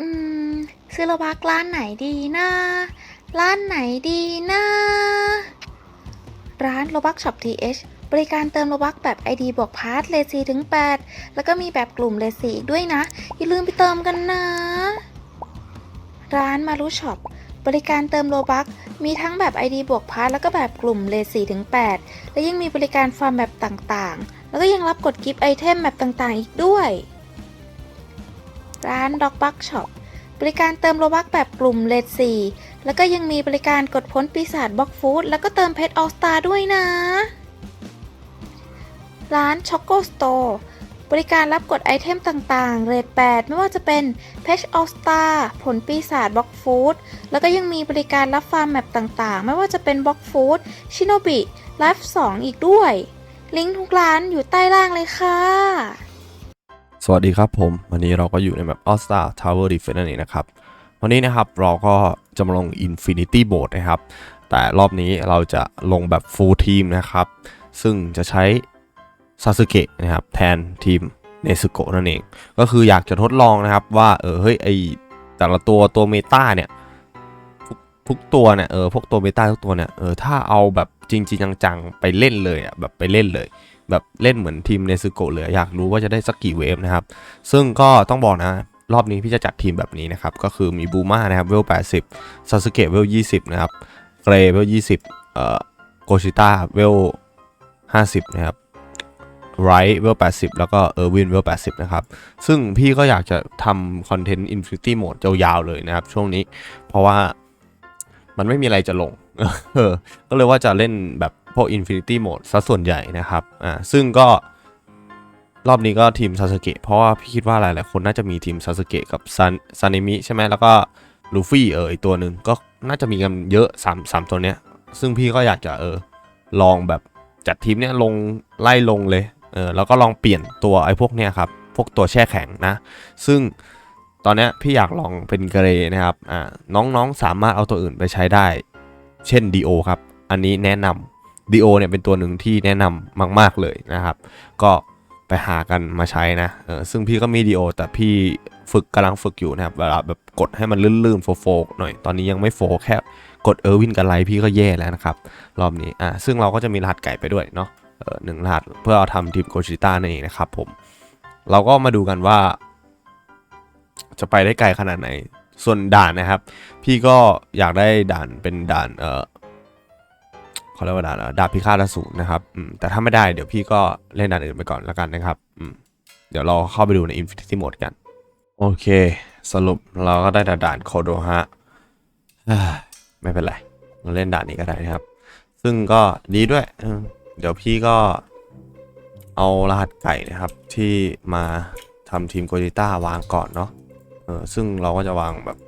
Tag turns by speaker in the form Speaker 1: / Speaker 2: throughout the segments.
Speaker 1: อืมซื้อโลบักร้านไหนดีนะ ร้านไหนดีนะ ร้านโลบักช็อปทีเบริการเติมโลบักแบบ ID บวกพาร์ทเลซีถึง 8 แล้วก็มีแบบกลุ่มเลซีอีกด้วยนะ อย่าลืมไปเติมกันนะ ร้านมารุช็อปบริการเติมโลบักมีทั้งแบบ ID บวกพาร์ทแล้วก็แบบกลุ่มเลซีถึง 8 และยังมีบริการฟาร์มแบบต่างๆ แล้วก็ยังรับกดกิฟต์ไอเทมแบบต่างๆ อีกด้วย ร้านด็อกบักช็อปบริการเติมโลบักแบบกลุ่มเลดซีแล้วก็ยังมีบริการกดพ้นปีศาจบล็อกฟู้ดแล้วก็เติมเพชรออสตาด้วยนะ ร้านช็อกโกสโตร์บริการรับกดไอเทมต่างๆ เรท8ไม่ว่าจะเป็นเพชรออสตาผลปีศาจบล็อกฟู้ดแล้วก็ยังมีบริการรับฟาร์มแมปต่างๆ ไม่ว่าจะเป็นบล็อกฟู้ดชิโนบิไลฟ์2อีกด้วย ลิงก์ทุกร้านอยู่ใต้ล่างเลยค่ะ
Speaker 2: สวัสดีครับผม วันนี้เราก็อยู่ในแบบ All Star Tower Defense นั่นเองนะครับ วันนี้นะครับเราก็จะมาลง Infinity Boat นะครับ แต่รอบนี้เราจะลงแบบ Full Team นะครับ ซึ่งจะใช้ซาสึเกะนะครับแทนทีมเนซุโกะนั่นเอง ก็คืออยากจะทดลองนะครับว่าเออเฮ้ยไอแต่ละตัวตัวเมตาเนี่ยทุกตัวเนี่ยเออพวกตัวเมตาทุกตัวเนี่ยเออถ้าเอาแบบจริงๆจังๆ ไปเล่นเลยอะแบบไปเล่นเลย แบบเล่นเหมือนทีมเนซึโกะเลยอยากรู้ว่าจะได้สักกี่เวฟนะครับ ซึ่งก็ต้องบอกนะรอบนี้พี่จะจัดทีมแบบนี้นะครับ ก็คือมีบูมานะครับเวล 80ซาสึเกะเวล 20 นะครับ เกรเวล 20 เอ่อโกชิต้าเวล 50 นะครับไรท์เวล 80 แล้วก็เออร์วินเวล 80 นะครับ ซึ่งพี่ก็อยากจะทำคอนเทนต์ Infinity Mode ยาวๆเลยนะครับ ช่วงนี้ เพราะว่ามันไม่มีอะไรจะลง ก็เลยว่าจะเล่นแบบ พวก Infinity Mode ซะส่วนใหญ่นะครับอ่าซึ่งก็รอบนี้ก็ทีมซาสึเกะเพราะว่าพี่คิดว่าหลายๆคนน่าจะมีทีมซาสึเกะกับซันซานิมิใช่ไหมแล้วก็ลูฟี่เอออีกตัวหนึ่งก็น่าจะมีกันเยอะ3 3ตัวเนี้ย ซึ่งพี่ก็อยากจะเออลองแบบจัดทีมเนี้ยลงไล่ลงเลยเออแล้วก็ลองเปลี่ยนตัวไอ้พวกเนี้ยครับพวกตัวแช่แข็งนะ ซึ่งตอนเนี้ยพี่อยากลองเป็นเกรนะครับอ่าน้องๆสามารถเอาตัวอื่นไปใช้ได้ เช่น DO ครับ อันนี้แนะนำ DO เนี่ยเป็นตัวหนึ่งที่แนะนำมาก ๆ เลยนะครับ ก็ไปหากันมาใช้นะเออซึ่งพี่ก็มี DO แต่พี่ฝึกกำลังฝึกอยู่นะครับ เวลาแบบกดให้มันลื่นๆ โฟกๆหน่อย ตอนนี้ยังไม่โฟกแค่กดเออร์วินกับไลท์พี่ก็แย่แล้วนะครับ รอบนี้ อ่า ซึ่งเราก็จะมีรหัสไก่ไปด้วยเนาะเออหนึ่งรหัสเพื่อเอาทำทีมโกชิต้านั่นเองนะครับผม เราก็มาดูกันว่า จะไปได้ไกลขนาดไหน ส่วนด่านนะครับ พี่ก็อยากได้ด่านเป็นด่านเออ เขาเรียกว่าดานอะไรดาบพิฆาตอสูรนะครับแต่ถ้าไม่ได้เดี๋ยวพี่ก็เล่นด่านอื่นไปก่อนแล้วกันนะครับเดี๋ยวเราเข้าไปดูใน Infinity Mode กัน โอเค สรุปเราก็ได้แต่ด่านโคโดฮะไม่เป็นไรเราเล่นด่านนี้ก็ได้นะครับ ซึ่งก็ดีด้วยเออเดี๋ยวพี่ก็เอารหัสไก่นะครับ ที่มาทำทีมโกจิต้าวางก่อนเนาะเออซึ่งเราก็จะวางแบบ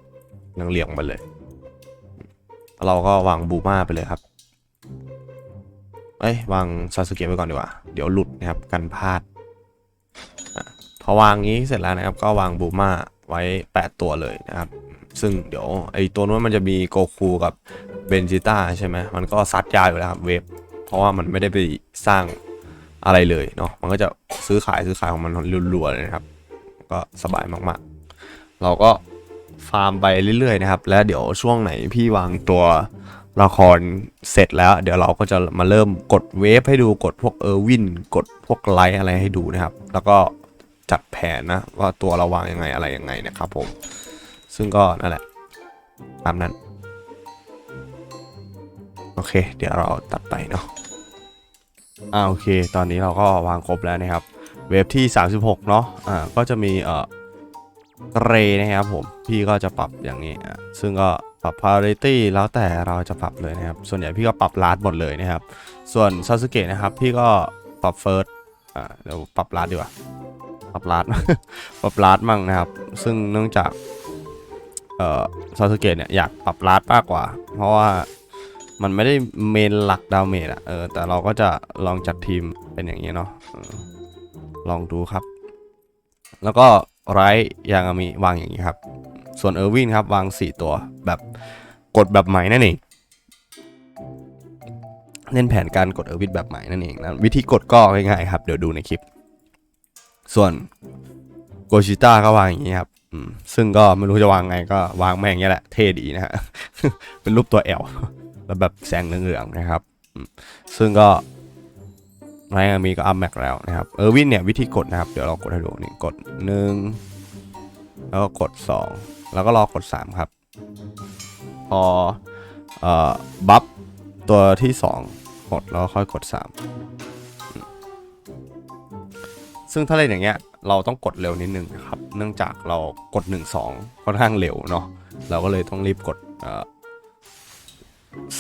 Speaker 2: เรียงๆไปเลย เราก็วางบูมาไปเลยครับ เอ้ยวางซาสึเกะไปก่อนดีกว่า เดี๋ยวหลุดนะครับกันพลาดพอวางงี้เสร็จแล้วนะครับก็วางบูมาไว้ 8 ตัวเลยนะครับ ซึ่งเดี๋ยวไอตัวนู้นมันจะมีโกคูกับเบนจิต้าใช่ไหมมันก็ซัดยาอยู่แล้วครับเวฟเพราะว่ามันไม่ได้ไปสร้างอะไรเลยเนาะมันก็จะซื้อขายซื้อขายของมันรัวๆเลยนะครับ ก็สบายมากๆ เราก็ฟาร์มไปเรื่อยๆนะครับ แล้วเดี๋ยวช่วงไหนพี่วางตัว ละครเสร็จแล้ว เดี๋ยวเราก็จะมาเริ่มกดเวฟให้ดูกดพวกเออร์วินกดพวกไลท์อะไรให้ดูนะครับ แล้วก็จัดแผนนะว่าตัวเราวางยังไงอะไรยังไงนะครับผม ซึ่งก็นั่นแหละตามนั้น โอเค เดี๋ยวเราตัดไปเนาะอ่าโอเค ตอนนี้เราก็วางครบแล้วนะครับ เวฟที่ 36 เนาะอ่าก็จะมีเอ่อเรนะครับผมพี่ก็จะปรับอย่างนี้อะซึ่งก็ ปรับ priority แล้วแต่เราจะปรับเลยนะครับ ส่วนใหญ่พี่ก็ปรับลาดหมดเลยนะครับ ส่วนซาสึเกะนะครับ พี่ก็ปรับ first อ่าเดี๋ยวปรับลาดดีกว่า ปรับลาด ปรับลาดมั่งนะครับ ซึ่งเนื่องจาก เอ่อซาสึเกะเนี่ยอยากปรับลาดมากกว่า เพราะว่ามันไม่ได้เมนหลักดาวเมจอะเออแต่เราก็จะลองจัดทีมเป็นอย่างนี้เนาะลองดูครับ แล้วก็ไรยางามิวางอย่างนี้ครับ ส่วนเออร์วินครับวาง 4 ตัวแบบกดแบบใหม่นั่นเองเล่นแผนการกดเออร์วินแบบใหม่นั่นเองนะวิธีกดก็ง่ายๆครับ เดี๋ยวดูในคลิป ส่วนโกชิต้าก็วางอย่างนี้ครับซึ่งก็ไม่รู้จะวางไงก็วางแม่งนี้แหละเท่ดีนะฮะเป็นรูปตัว L แล้วแบบแสงเหลืองๆนะครับ ซึ่งก็ไรอามีก็อัพแม็กแล้วนะครับเออร์วินเนี่ยวิธีกดนะครับ เดี๋ยวเรากดให้ดูนี่กดหนึ่งแล้วก็กดสอง แล้วก็รอกดสามครับ พอเอ่อบัฟตัวที่สองกดแล้วค่อยกดสามซึ่งถ้าเล่นอย่างเงี้ยเราต้องกดเร็วนิดนึงนะครับ เนื่องจากเรากด 1 2ค่อนข้างเร็วเนาะเราก็เลยต้องรีบกดเอ่อ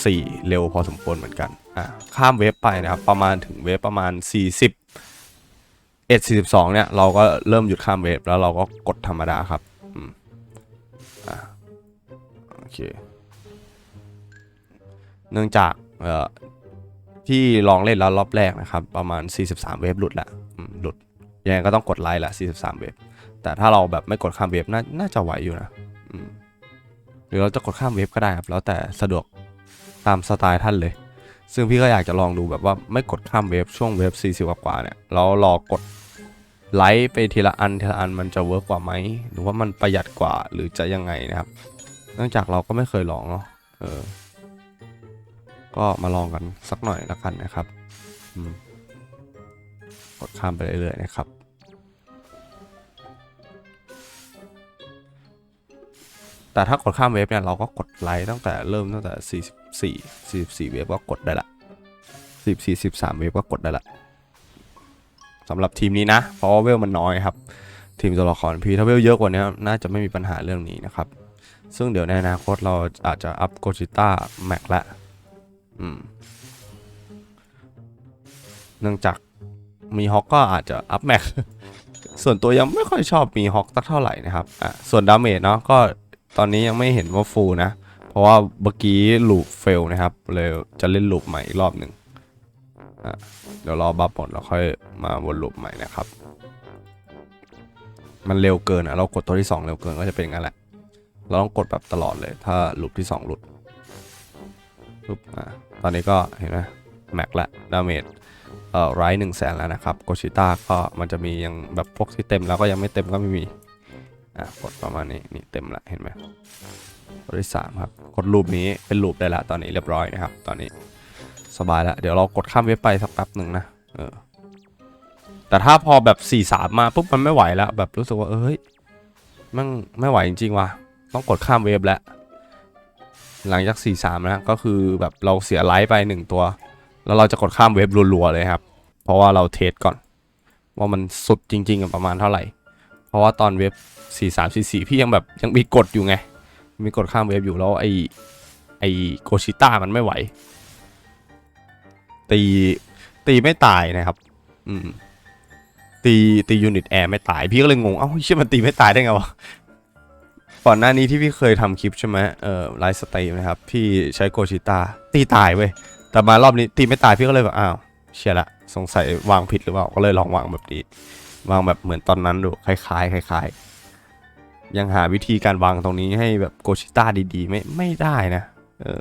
Speaker 2: สี่เร็วพอสมควรเหมือนกัน อะข้ามเวฟไปนะครับ ประมาณถึงเวฟประมาณ 40เอ็ดสี่สิบสองเนี่ย เราก็เริ่มหยุดข้ามเวฟแล้วเราก็กดธรรมดาครับ เค เนื่องจากเอ่อที่ลองเล่นแล้วรอบแรกนะครับ ประมาณ 43 เวฟหลุดละหลุดยังไงก็ต้องกดไลค์ละ 43 เวฟแต่ถ้าเราแบบไม่กดข้ามเวฟน่าน่าจะไหวอยู่นะหรือเราจะกดข้ามเวฟก็ได้ครับ แล้วแต่สะดวกตามสไตล์ท่านเลย ซึ่งพี่ก็อยากจะลองดูแบบว่าไม่กดข้ามเวฟช่วงเวฟ40 กว่าๆเนี่ยแล้วรอกดไลค์ไปทีละอันทีละอันมันจะเวิร์กกว่าไหมหรือว่ามันประหยัดกว่าหรือจะยังไงนะครับ เนื่องจากเราก็ไม่เคยลองเนาะเออ ก็มาลองกันสักหน่อยละกันนะครับกดข้ามไปเรื่อยๆนะครับ แต่ถ้ากดข้ามเวฟเนี่ย เราก็กดไลค์ตั้งแต่เริ่มตั้งแต่ 44 44 เวฟก็กดได้ละ14 13 เวฟก็กดได้ละสำหรับทีมนี้นะ เพราะว่าเวลมันน้อยครับ ทีมตัวละครพีถ้าเวลเยอะกว่านี้น่าจะไม่มีปัญหาเรื่องนี้นะครับ ซึ่งเดี๋ยวในอนาคตเราอาจจะอัพโกจิต้าแม็กละอืมเนื่องจากมีฮอกก็อาจจะอัพแม็กส่วนตัวยังไม่ค่อยชอบมีฮอกสักเท่าไหร่นะครับอะส่วนดาเมจเนาะก็ตอนนี้ยังไม่เห็นว่าฟูลนะ เพราะว่าเมื่อกี้ลูปเฟลนะครับเลยจะเล่นลูปใหม่อีกรอบหนึ่งอะเดี๋ยวรอบัฟหมดแล้วค่อยมาวนลูปใหม่นะครับ มันเร็วเกินอะเรากดตัวที่ 2 เร็วเกินก็จะเป็นงั้นแหละ เราต้องกดแบบตลอดเลย ถ้าลูปที่ 2 หลุดปุ๊บอะตอนนี้ก็เห็นไหมแม็กละดาเมจเอ่อไรหนึ่งแสนแล้วนะครับโกชิต้าก็มันจะมียังแบบพวกที่เต็มแล้วก็ยังไม่เต็มก็ไม่มีอะกดประมาณนี้นี่เต็มละเห็นไหมตัวที่สามครับกดรูปนี้เป็นรูปได้ละตอนนี้เรียบร้อยนะครับ ตอนนี้สบายแล้วเดี๋ยวเรากดข้ามเว็บไปสักแป๊บหนึ่งนะเออแต่ถ้าพอแบบ4ี่สามมาปุ๊บมันไม่ไหวแล้วแบบรู้สึกว่าเอ้ยมันไม่ไหวจริงๆว่ะ ต้องกดข้ามเว็บแล้ว หลังจาก4ี่สามนะก็คือแบบเราเสียไลฟ์ไปหนึ่งตัว แล้วเราจะกดข้ามเว็บรัวๆเลยครับ เพราะว่าเราเทสก่อน ว่ามันสุดจริงๆประมาณเท่าไหร่ เพราะว่าตอนเว็บ4 3 4 4 พี่ยังแบบยังมีกดอยู่ไง มีกดข้ามเว็บอยู่แล้วไอไอโกชิต้ามันไม่ไหว ตีตีไม่ตายนะครับ อืมตีตียูนิตแอร์ไม่ตาย พี่ก็เลยงง เอ้าเชื่อมันตีไม่ตายได้ไงวะ ก่อนหน้านี้ที่พี่เคยทำคลิปใช่ไหมเอ่อไลฟ์สตรีมนะครับ พี่ใช้โกชิตาตีตายเว้ย แต่มารอบนี้ตีไม่ตายพี่ก็เลยแบบอ้าวเชียละสงสัยวางผิดหรือเปล่า ก็เลยลองวางแบบนี้ วางแบบเหมือนตอนนั้นดูคล้ายๆคล้ายๆ ยังหาวิธีการวางตรงนี้ให้แบบโกชิต้าดีๆ ไม่ไม่ได้นะ เออ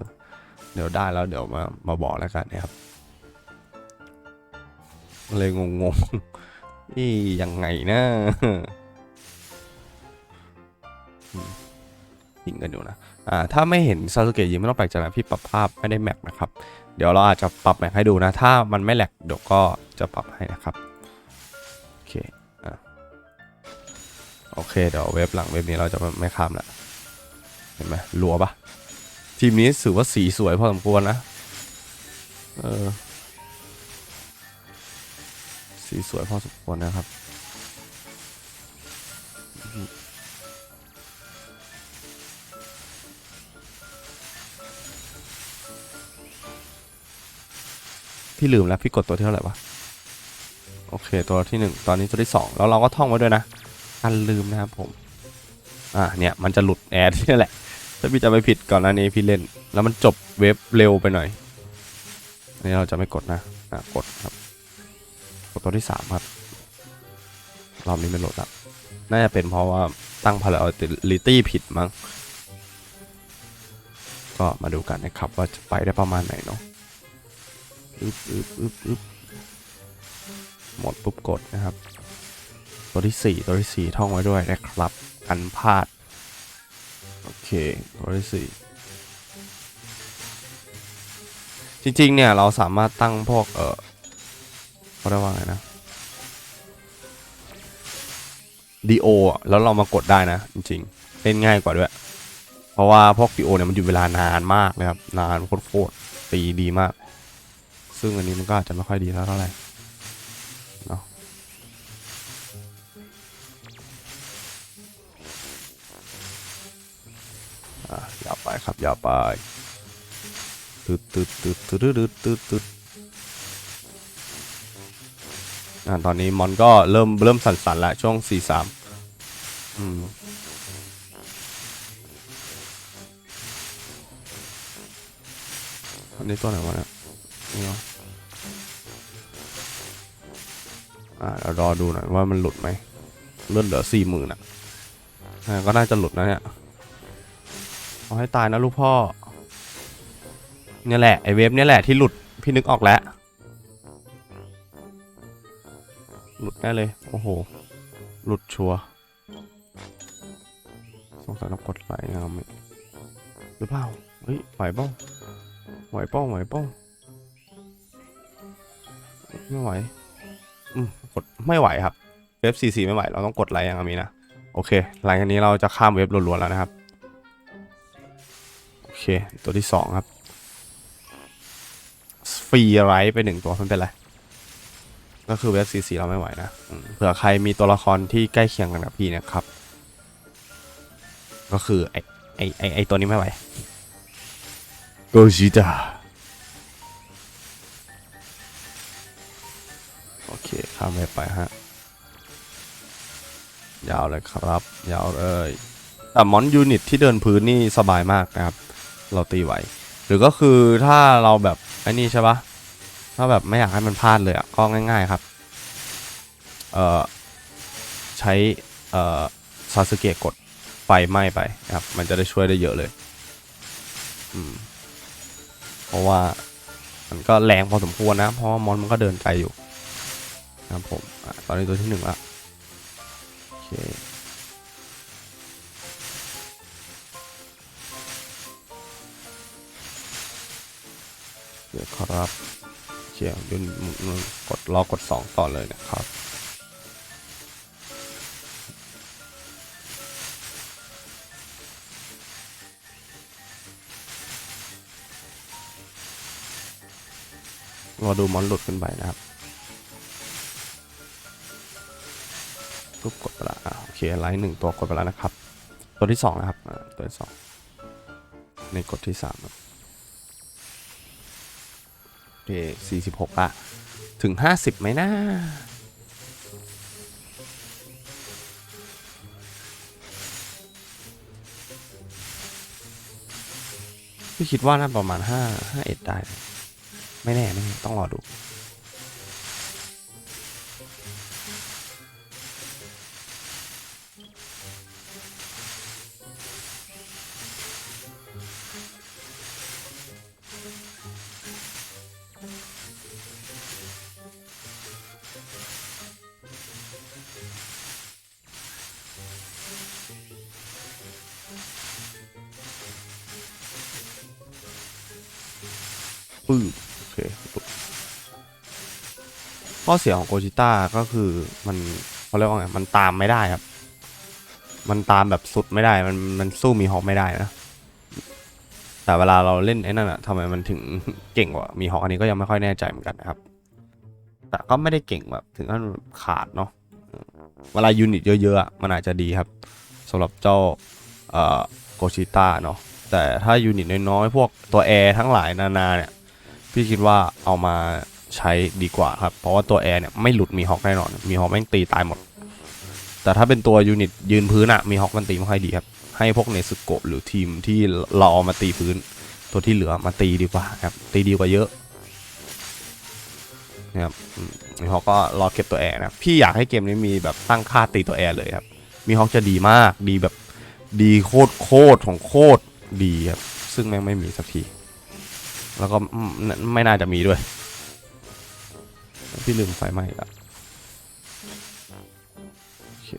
Speaker 2: เดี๋ยวได้แล้วเดี๋ยวมามาบอกแล้วกันนะครับ เลยงงๆนี่ยังไงนะอืม ยิงกันอยู่นะอ่าถ้าไม่เห็นซาสึเกะยิงไม่ต้องแปลกใจนะพี่ปรับภาพไม่ได้แม็กนะครับเดี๋ยวเราอาจจะปรับแม็กให้ดูนะ ถ้ามันไม่แหลกเดี๋ยวก็จะปรับให้นะครับโอเคอะโอเคเดี๋ยวเว็บหลังเว็บนี้เราจะไม่ข้ามละเห็นไหมรัวปะทีมนี้ถือว่าสีสวยพอสมควรนะเออสีสวยพอสมควรนะครับ พี่ลืมแล้วพี่กดตัวที่เท่าไหร่วะโอเค ตัวที่หนึ่งตอนนี้ตัวที่สองแล้วเราก็ท่องไว้ด้วยนะกันลืมนะครับผมอ่าเนี่ยมันจะหลุดแอร์ที่นี่แหละถ้าพี่จะไม่ผิดก่อนหน้านี้พี่เล่น แล้วมันจบเว็บเร็วไปหน่อยอันนี้เราจะไม่กดนะอะกดครับกดตัวที่สามครับรอบนี้ไม่โหลดละน่าจะเป็นเพราะว่าตั้ง priority ผิดมั้งก็มาดูกันนะครับว่าจะไปได้ประมาณไหนเนาะ อึบอึบอึบอึบหมดปุ๊บกดนะครับ ตัวที่สี่ตัวที่สี่ท่องไว้ด้วยนะครับ กันพลาด โอเค ตัวที่สี่จริงๆ เนี่ย เราสามารถตั้งพวก เออเขาเรียกว่าไงนะดีโอแล้วเรามากดได้นะ จริงๆ เล่นง่ายกว่าด้วย เพราะว่าพวกดีโอเนี่ยมันอยู่เวลานานมากเลยครับ นานโคตรๆตีดีมาก ซึ่งอันนี้มันก็อาจจะไม่ค่อยดีเท่าไหร่เนาะอ่ยาวไปครับยาวไปตึดตึดตึดตึดตึดตึดตึดอ่าตอนนี้มอนก็เริ่มเริ่มสั่นๆแล้วช่วงสี่สามอืมอันนี้ตัวไหนวะเนี่ยนี่เห อ่าเดี๋ยวรอดูหน่อยว่ามันหลุดไหมเลื่อนเหลือสี่หมื่นอะก็น่าจะหลุดนะเนี่ยเอาให้ตายนะลูกพ่อเนี่ยแหละไอเวฟเนี่ยแหละที่หลุดพี่นึกออกแล้ว หลุดแน่เลย โอ้โห หลุดชัวสงสัยต้องกดไลค์นะครับหรือเปล่าเฮ้ยไหวเป้าไหวเป้าไหวเป้าไม่ไหว กดไม่ไหวครับ เว็บ 44 ไม่ไหว เราต้องกดไลค์อย่างนี้นะ โอเค หลังจากนี้เราจะข้ามเว็บล้วนๆแล้วนะครับ โอเค ตัวที่สองครับ ฟรีไรท์ไปหนึ่งตัวไม่เป็นไร ก็คือเว็บซีซีเราไม่ไหวนะ เผื่อใครมีตัวละครที่ใกล้เคียงกันกับพี่นะครับ ก็คือไอไอไอไอตัวนี้ไม่ไหวโกชิตา ข้ามเว็บไปฮะ ยาวเลยครับ ยาวเลยแต่มอนยูนิตที่เดินพื้นนี่สบายมากนะครับ เราตีไหว หรือก็คือถ้าเราแบบไอ้นี่ใช่ปะถ้าแบบไม่อยากให้มันพลาดเลยอะก็ง่าย ๆครับ เอ่อ ใช้ เอ่อซาสึเกะกดไฟไหม้ไปนะครับ มันจะได้ช่วยได้เยอะเลย อืม เพราะว่ามันก็แรงพอสมควรนะ เพราะว่ามอนมันก็เดินไกลอยู่ ครับผมอตอนนี้ตัวที่หนึ่งละโอเคเดี๋ยวครับเขียนยืนกดรอกด2ต่อเลยนะครับรอดูมอนหลุดขึ้นไปนะครับ ปุ๊บกดไปละอะโอเคไลน์หนึ่งตัวกดไปแล้วนะครับ ตัวที่สองนะครับตัวที่สองในกดที่สามโอเคสี่สิบหกอะถึงห้าสิบไหมนะพี่คิดว่าน่าประมาณห้าห้าเอ็ดได้ ไม่แน่ไม่แน่ต้องรอดู ปื้มโอเคข้อเสียของโกจิต้าก็คือมันเขาเรียกว่าไงมันตามไม่ได้ครับ มันตามแบบสุดไม่ได้ มันมันสู้มีฮอกไม่ได้นะ แต่เวลาเราเล่นไอ้นั่นอะทำไมมันถึงเก่งกว่ามีฮอกอันนี้ก็ยังไม่ค่อยแน่ใจเหมือนกันนะครับ แต่ก็ไม่ได้เก่งแบบถึงขั้นขาดเนาะเวลายูนิตเยอะๆมันอาจจะดีครับสำหรับเจ้าโกชิต้าเนาะแต่ถ้ายูนิตน้อยๆพวกตัวแอร์ทั้งหลายนานาเนี่ย พี่คิดว่าเอามาใช้ดีกว่าครับ เพราะว่าตัวแอร์เนี่ยไม่หลุดมีฮอกแน่นอน มีฮอกแม่งตีตายหมด แต่ถ้าเป็นตัวยูนิตยืนพื้นอะมีฮอกมันตีไม่ค่อยดีครับ ให้พวกเนสึโกะหรือทีมที่เราเอามาตีพื้น ตัวที่เหลือมาตีดีกว่าครับ ตีดีกว่าเยอะนะครับมีฮอกก็รอเก็บตัวแอร์นะพี่อยากให้เกมนี้มีแบบตั้งค่าตีตัวแอร์เลยครับ มีฮอกจะดีมาก ดีแบบดีโคตรโคตรของโคตรดีครับ ซึ่งแม่งไม่มีสักที แล้วก็ไม่น่าจะมีด้วย พี่ลืมไฟไหม้อีกแล้วโอเค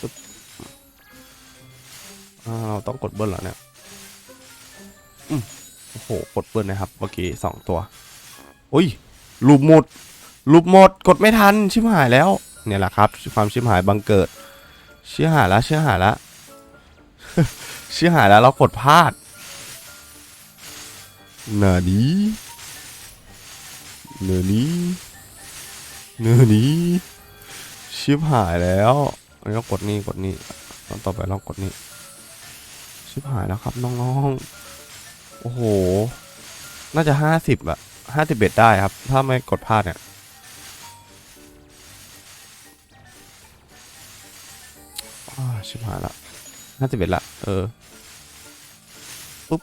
Speaker 2: ปึ๊บอ่าเราต้องกดเบิ้ลเหรอเนี่ยอืมโอ้โห กดเบิ้ลนะครับ เมื่อกี้สองตัว อุ้ยลูปหมด ลูปหมดกดไม่ทันชิบหายแล้ว เนี่ยแหละครับ ความชิบหายบังเกิด เชื่อหายแล้วเชื่อหายแล้วเชื่อหายแล้วเรากดพลาดเนอนี้เนื้อนี้เนื้อนี้ชิบหายแล้วอันนี้ก็กดนี่กดนี่ตอนต่อไปเรากดนี่ชิบหายแล้วครับน้องๆโอ้โห น่าจะห้าสิบอะห้าสิบเอ็ดได้ครับ ถ้าไม่กดพลาดเนี่ย ชิบหายละห้าสิบเอ็ดละ เออ ปุ๊บ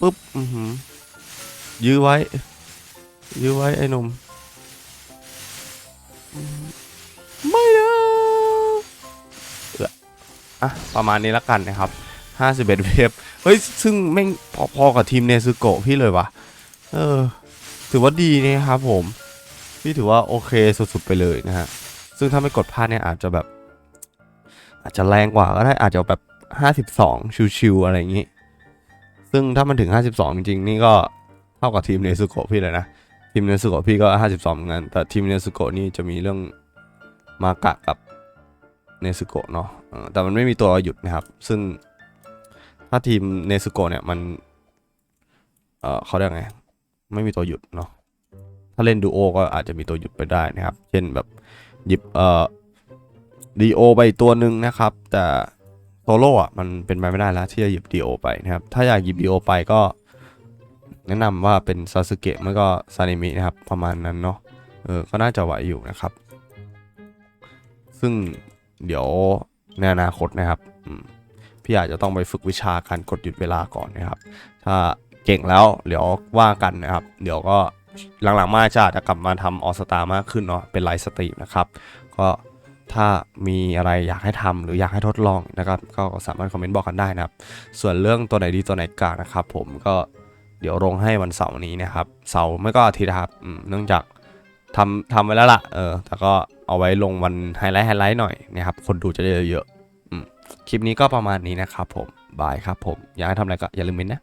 Speaker 2: ปุ๊บ อือหือ ยื้อไว้ ยื้อไว้ไอ้นุ่มอืมไม่นะเอออะ ประมาณนี้ละกันนะครับห้าสิบเอ็ดเวฟ เฮ้ย ซึ่งแม่งพอๆกับทีมเนซึโกะพี่เลยวะเออ ถือว่าดีนะครับผม พี่ถือว่าโอเคสุดๆไปเลยนะฮะ ซึ่งถ้าไม่กดพลาดเนี่ยอาจจะแบบ อาจจะแรงกว่าก็ได้อาจจะแบบ 52 ชิวๆอะไรอย่างนี้ ซึ่งถ้ามันถึง 52 จริงๆ นี่ก็เท่ากับทีมเนซุโกะพี่เลยนะ ทีมเนซุโกะพี่ก็ 52 เหมือนกัน แต่ทีมเนซุโกะนี่จะมีเรื่องมากะกับเนซุโกะเนาะแต่มันไม่มีตัวหยุดนะครับ ซึ่งถ้าทีมเนซุโกะเนี่ยมัน เออเขาเรียกไง ไม่มีตัวหยุดเนาะ ถ้าเล่นดูโอก็อาจจะมีตัวหยุดไปได้นะครับ เช่นแบบหยิบเอ่อ ดีโอไปอีกตัวหนึ่งนะครับ แต่โซโล่อะมันเป็นไปไม่ได้แล้วที่จะหยิบดีโอไปนะครับ ถ้าอยากหยิบดีโอไปก็ แนะนำว่าเป็นซาสึเกะไม่ก็ซานิมินะครับ ประมาณนั้นเนาะเออก็น่าจะไหวอยู่นะครับ ซึ่งเดี๋ยวในอนาคตนะครับพี่อาจจะต้องไปฝึกวิชาการกดหยุดเวลาก่อนนะครับ ถ้าเก่งแล้วเดี๋ยวว่ากันนะครับ เดี๋ยวก็หลังๆมาจะจะกลับมาทำออสตามากขึ้นเนาะเป็นไลฟ์สตรีมนะครับ ก็ ถ้ามีอะไรอยากให้ทำหรืออยากให้ทดลองนะครับ ก็สามารถคอมเมนต์บอกกันได้นะครับ ส่วนเรื่องตัวไหนดีตัวไหนกากนะครับ ผมก็เดี๋ยวลงให้วันเสาร์นี้นะครับ เสาร์ไม่ก็อาทิตย์ครับเนื่องจากทำทำไว้แล้วล่ะ เออ แต่ก็เอาไว้ลงวันไฮไลท์ไฮไลท์หน่อยนะครับ คนดูจะได้เยอะๆอืมคลิปนี้ก็ประมาณนี้นะครับผม บายครับผม อยากให้ทำอะไรก็อย่าลืมเมนนะ